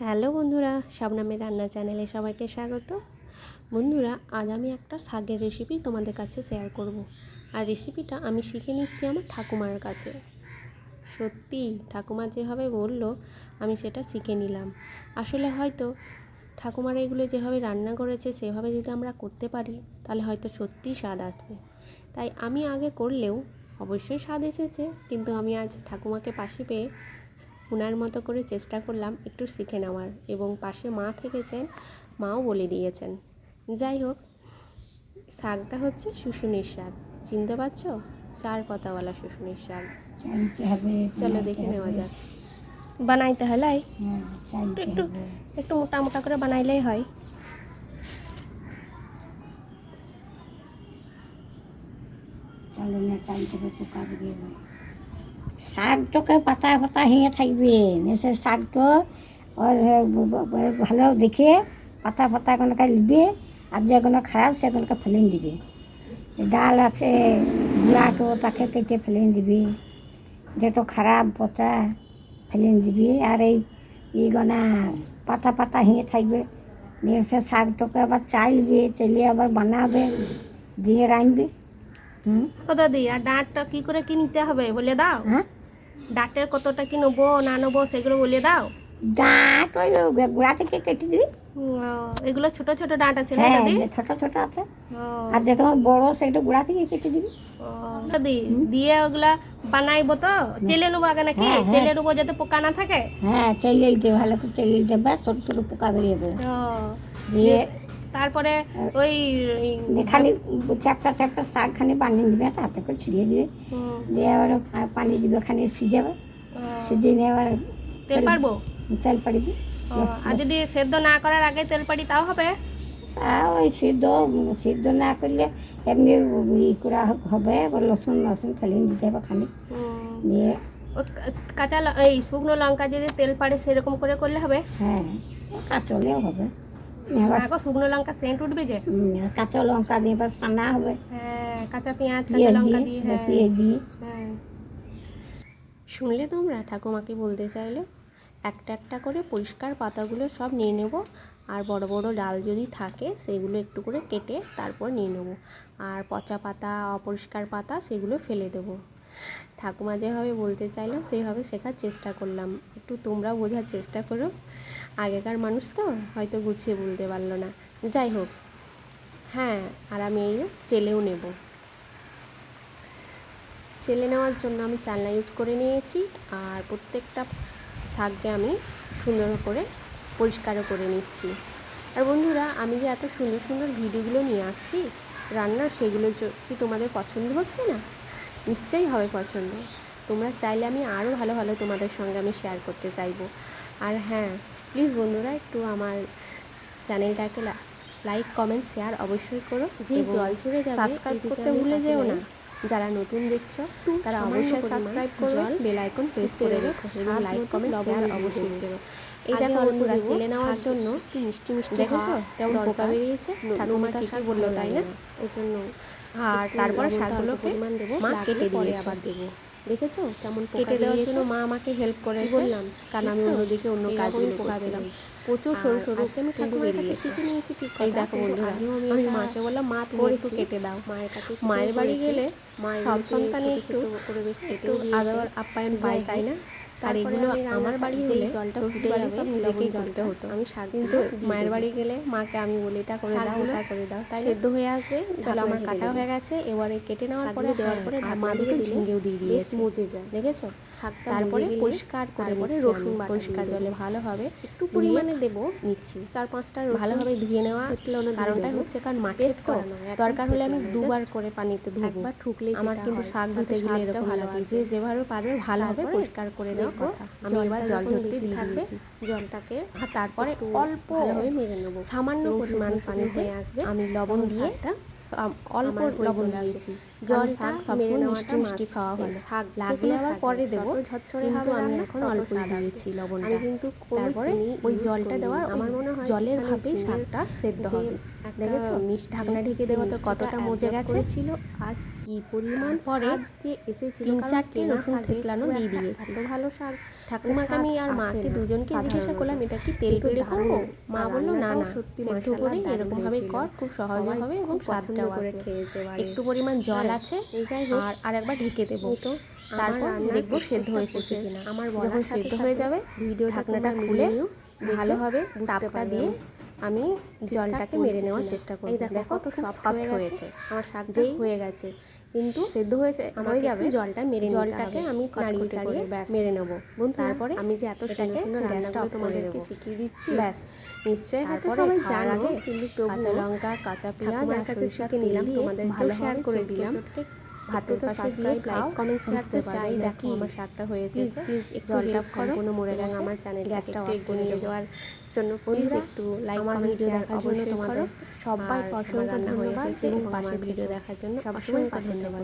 Hello বন্ধুরা শবনামের রান্না চ্যানেলে সবাইকে স্বাগত। বন্ধুরা, আজ আমি একটা শাকের রেসিপি তোমাদের কাছে শেয়ার করব। আর রেসিপিটা আমি শিখে নিচ্ছি আমার ঠাকুমার কাছে। সত্যি, ঠাকুমা যেভাবে বলল, আমি সেটা শিখে নিলাম। আসলে হয়তো ঠাকুমারা এগুলো যেভাবে রান্না করেছে, সেভাবে যদি আমরা করতে পারি, তাহলে হয়তো সত্যিই স্বাদ আসবে। তাই আমি আগে করলেও অবশ্যই স্বাদ এসেছে, কিন্তু আমি আজ ঠাকুমাকে পাশে পেয়ে ওনার মতো করে চেষ্টা করলাম একটু শিখে নেওয়ার এবং পাশে মা থেকেছেন মাও বলে দিয়েছেন। যাই হোক শাকটা হচ্ছে শুশুনির শাক। চিনতে পারছ? চার পাতাওয়ালা শুশুনির শাক। চলো দেখে নেওয়া যাক। বানাইতে হ্যাঁ চাইতে একটু একটু মোটা মোটা করে বানাইলেই হয়। তাহলে না চাইতে হবে পোকা দিয়ে। শাকটাকে পাতা পাতা হিঙে থাকবে। সে শাকটো ওর ভালো দেখে পাতা পাতা কোনোকে নিবে আর যেগুলো খারাপ সেগুলোকে ফেলে দিবে। ডাল আছে গুঁড়াটো তাকে কেটে ফেলে দিবি। যেটা খারাপ পচা ফেলে দিবি। আর এই ইগনা পাতা পাতা হিঙে থাকবে। নিয়ে সে শাকটাকে আবার চাইলবে চাইলে আবার বানাবে দিয়ে রাখবি হুম? ও দাদি আর ডাঁটটা কি করে কি নিতে হবে বলে দাও? হ্যাঁ? ডাঁটের কতটা কি নেব না নেব সেগুলো বলে দাও। ডাঁট ওই গোড়া থেকে কেটে দিবি। এগুলো ছোট ছোট ডাঁট আছে না হ্যাঁ দাদি? ছোট ছোট আছে। আর যেটা তোমার বড় সেটা গোড়া থেকে কেটে দিবি। দাদি দিয়ে ওগুলা বানাইবো তো? চেলে নেব আগে নাকি? হ্যাঁ, হ্যাঁ। চেলে নেব যাতে পোকা না থাকে? হ্যাঁ চেলে দিতে ভালো করে চেলে দিতে ছোট ছোট পোকা বেরিয়ে ও, দিয়ে তারপরে ওই খালি চ্যাপটা চ্যাপটা শাক খানি বানিয়ে দিবে তাতে করে ছিঁড়িয়ে দিবে। দিয়ে আবার পানি দিবে খানি সিজাবে। সিজিয়ে নিয়ে আবার তেল পারব তেল পাড়িবি। আর যদি সেদ্ধ না করার আগে তেল পারি তাও হবে? ওই সিদ্ধ সিদ্ধ না করলে এমনি ই করা হবে রসুন রসুন ফেলে দিতে হবে হুম, দিয়ে কাঁচা এই শুকনো লঙ্কা যদি তেল পাড়ে সেরকম করে করলে হবে? হ্যাঁ কাঁচলেও হবে। শুকনো লঙ্কা সেন্ট উঠবে যে? কাঁচা লঙ্কা দিয়ে এবার সানা হবে। হ্যাঁ কাঁচা পেঁয়াজ কাঁচা লঙ্কা দিয়ে হ্যাঁ। দিয়ে। হ্যাঁ। শুনলে তোমরা? ঠাকুমাকে বলতে চাইলে একটা একটা করে পরিষ্কার পাতাগুলো সব নিয়ে নেব আর বড় বড় ডাল যদি থাকে সেগুলো একটু করে কেটে তারপর নিয়ে নেব। আর পচা পাতা অপরিষ্কার পাতা সেগুলো ফেলে দেবো। ঠাকুমা যেভাবে বলতে চাইলো সেইভাবে শেখার চেষ্টা করলাম। একটু তোমরাও বোঝার চেষ্টা করো। আগেকার মানুষ তো হয়তো গুছিয়ে বলতে পারল না। যাই হোক হ্যাঁ আর আমি এই চেলেও নেব। চেলে নেওয়ার জন্য আমি চালনা ইউজ করে নিয়েছি আর প্রত্যেকটা শাককে আমি সুন্দর করে পরিষ্কারও করে নিচ্ছি। আর বন্ধুরা, আমি যে এত সুন্দর সুন্দর ভিডিওগুলো নিয়ে আসছি রান্নার সেগুলো কি তোমাদের পছন্দ হচ্ছে না? নিশ্চয়ই হবে পছন্দ। তোমরা চাইলে আমি আরও ভালো ভালো তোমাদের সঙ্গে আমি শেয়ার করতে চাইব। আর হ্যাঁ প্লিজ বন্ধুরা একটু আমার চ্যানেলটাকে লাইক কমেন্ট শেয়ার অবশ্যই করো যে জল ছুড়ে যাবে সাবস্ক্রাইব করতে ভুলে যেও না। যারা নতুন দেখছ তারা অবশ্যই সাবস্ক্রাইব করবে বেল আইকন প্রেস করে রেখো এবং লাইক কমেন্ট শেয়ার অবশ্যই করো। এই দেখো বন্ধুরা চেলে নেওয়ার জন্য একটু মিষ্টি মিষ্টি দেখেছ? কেমন পোকা বেরিয়েছে? ঠাকুমা ঠিকই বলল তাই না? ওই জন্য আর তারপরে শাকগুলোকে মা কেটে দিয়ে আবার দেবো। দেখেছ কেমন কেটে দেওয়ার জন্য মা আমাকে হেল্প করে বললাম? কারণ আমি অন্যদিকে অন্য কাজ পোকা দিলাম প্রচুর সরু সরু। আমি ঠাকুরের কাছে শিখে নিয়েছি ঠিক এই দেখো বন্ধুরা আমি মাকে বললাম মা তুমি একটু কেটে দাও। মায়ের কাছে মায়ের বাড়ি গেলে সব সন্তানের একটু করে বেশ কেটে আদর আপ্যায়ন পায় তাই না? আর এগুলো আমার বাড়ি হলে জলটা ফুটে যাবে নিজেকেই করতে হতো। আমি কিন্তু মায়ের বাড়ি গেলে মাকে আমি বলি এটা করে দাও ওটা করে দাও তাই সেদ্ধ হয়ে আসবে চলো আমার কাটা হয়ে গেছে এবারে কেটে নেওয়ার পরে দেওয়ার পরে মা দিকে ঝিঙ্গেও দিয়ে দিয়েছে। মজে যায় দেখেছ? তারপরে পরিষ্কার করে পরে রসুন পরিষ্কার জলে ভালোভাবে একটু পরিমাণে দেবো। নিচ্ছি। চার পাঁচটা ভালোভাবে ধুয়ে নেওয়া কারণটা হচ্ছে কারণ মাটির তো দরকার হলে আমি দুবার করে পানিতে ধুবো। ঠুকলে আমার কিন্তু শাক ধুতে গেলে এরকম ভালো লাগে যে যেভাবে পারবে ভালোভাবে পরিষ্কার করে দেওয়া কথা আমি এবার জল ঝরতে দিয়ে দিয়েছি। জলটাকে আর তারপরে অল্প ভালোভাবে মেরে নেব। সামান্য পরিমাণ পানিতে আসবে। আমি লবণ দিয়ে অল্প লবণ দিয়েছি। জল শাক সবসময় মিষ্টি মিষ্টি খাওয়া ভালো শাক লাগলে আবার পরে দেবো। কিন্তু আমি এখন অল্প দিয়েছি লবণটা। কিন্তু তারপরে ওই জলটা দেওয়ার আমার মনে হয় জলের ভাবেই শাকটা সেদ্ধ হবে। দেখেছ? ঢাকনা ঢেকে দেওয়া তো কতটা মজে গেছে? ছিল আর কি পরিমাণ পরে যে এসেছিল তিন চারটে রসুন খুব দিয়ে দিয়েছি। এত ভালো শাক ঠাকুমাকে আমি আর মাকে দুজনকে জিজ্ঞাসা করলাম এটা কি তেল পেড়ে করব মা বলল না না সত্যি সেদ্ধ করে এরকম ভাবে কর খুব সহজে হবে এবং স্বাদটাও করে। খেয়েছে একটু পরিমাণ জল আছে হোক, আর আরেকবার ঢেকে দেবো। তো তারপর দেখব সেদ্ধ হয়েছে কিনা। আমার যখন সেদ্ধ হয়ে যাবে ভিডিও ঢাকনাটা খুলে ভালোভাবে তাপটা দিয়ে আমি জলটাকে মেরে নেওয়ার চেষ্টা করি দেখো কত soft soft হয়ে গেছে। আমার শাক যেই হয়ে গেছে। কিন্তু সেদ্ধ হয়েছে হয়ে যাবে। জলটা মেরে জলটাকে আমি নাড়িয়ে চাড়িয়ে। মেরে নেব। বন্ধুরা, তারপরে আমি যে এত সুন্দর সুন্দর গ্যাসটা তোমাদেরকে শিখিয়ে দিচ্ছি ব্যাস। নিশ্চয়ই হয়তো সবাই খাওয়ার জানো আগে কিন্তু কাঁচা লঙ্কা কাঁচা পেঁয়াজ আর কাছে শিখে নিলাম, তোমাদেরকেও ভালোভাবে share করে দিলাম। ভাতের লাইক কমেন্ট শেয়ার তো চাই। দেখো আমার শাকটা হয়ে গেছে। জলটা। সম্পূর্ণ মরে গেল আমার চ্যানেল গ্যাসটা একটু নিয়ে যাওয়ার জন্য প্লিজ একটু লাইক কমেন্ট ভিডিও শেয়ার অবশ্যই তোমাদের সবাই অসংখ্য রান্না হয়ে ধন্যবাদ এবং পাশে ভিডিও দেখার জন্য সবসময় ধন্যবাদ।